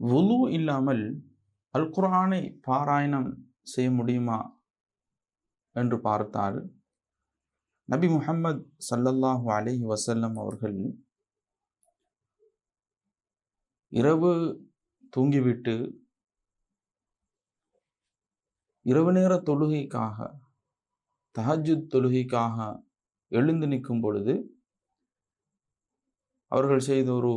உலு இல்லாமல் அல்குரானை பாராயணம் செய்ய முடியுமா என்று பார்த்தால் நபி முகமது சல்லல்லாஹு அலைஹி வசல்லம் அவர்கள் இரவு தூங்கிவிட்டு இரவு நேர தொழுகைக்காக தஹஜுத் தொழுகைக்காக எழுந்து நிற்கும் பொழுது அவர்கள் செய்த ஒரு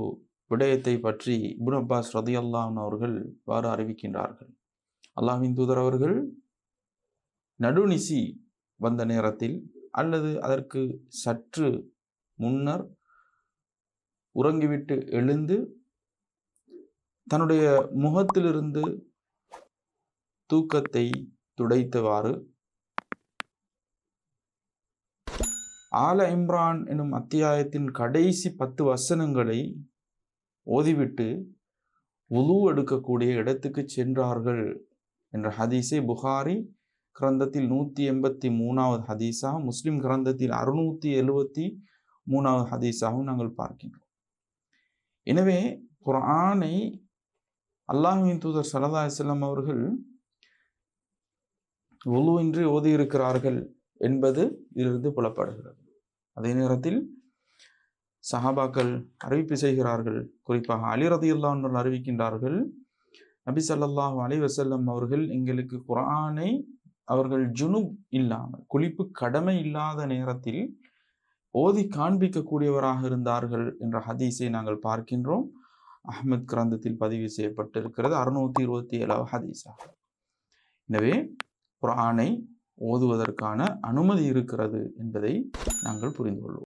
விடயத்தை பற்றி இபுன் அப்பாஸ் ரதியல்லாஹு அவர்கள் இவ்வாறு அறிவிக்கின்றார்கள். அல்லாஹின் தூதர் அவர்கள் நடுநிசி வந்த நேரத்தில் அல்லது அதற்கு சற்று முன்னர் உறங்கிவிட்டு எழுந்து தன்னுடைய முகத்திலிருந்து தூக்கத்தை துடைத்தவாறு ஆல இம்ரான் எனும் அத்தியாயத்தின் கடைசி பத்து வசனங்களை ஓதிவிட்டு உலு எடுக்கக்கூடிய இடத்துக்கு சென்றார்கள் என்ற ஹதீஸை புகாரி கிரந்தத்தில் நூற்றி எண்பத்தி மூணாவது ஹதீஸாக முஸ்லிம் கிரந்தத்தில் அறுநூற்றி எழுபத்தி மூணாவது ஹதீஸாகவும் நாங்கள் பார்க்கின்றோம். எனவே குரானை அல்லாஹின் தூதர் சல்லா இஸ்லாம் அவர்கள் உலுவின்றி ஓதியிருக்கிறார்கள் என்பது இதிலிருந்து புலப்படுகிறது. அதே நேரத்தில் சஹாபாக்கள் அறிவிப்பு செய்கிறார்கள். குறிப்பாக அலி ரதியுல்லான் அறிவிக்கின்றார்கள். நபி ஸல்லல்லாஹு அலி வசல்லம் அவர்கள் எங்களுக்கு குரானை அவர்கள் ஜுனுப் இல்லாமல் குளிப்பு கடமை இல்லாத நேரத்தில் ஓதி காண்பிக்கக்கூடியவராக இருந்தார்கள் என்ற ஹதீஸை நாங்கள் பார்க்கின்றோம். அஹ்மத் கிரந்தத்தில் பதிவு செய்யப்பட்டிருக்கிறது அறுநூத்தி இருபத்தி ஏழாவது ஹதீஸாக எனவே குரானை ஓதுவதற்கான அனுமதி இருக்கிறது என்பதை நாங்கள் புரிந்து கொள்வோம்.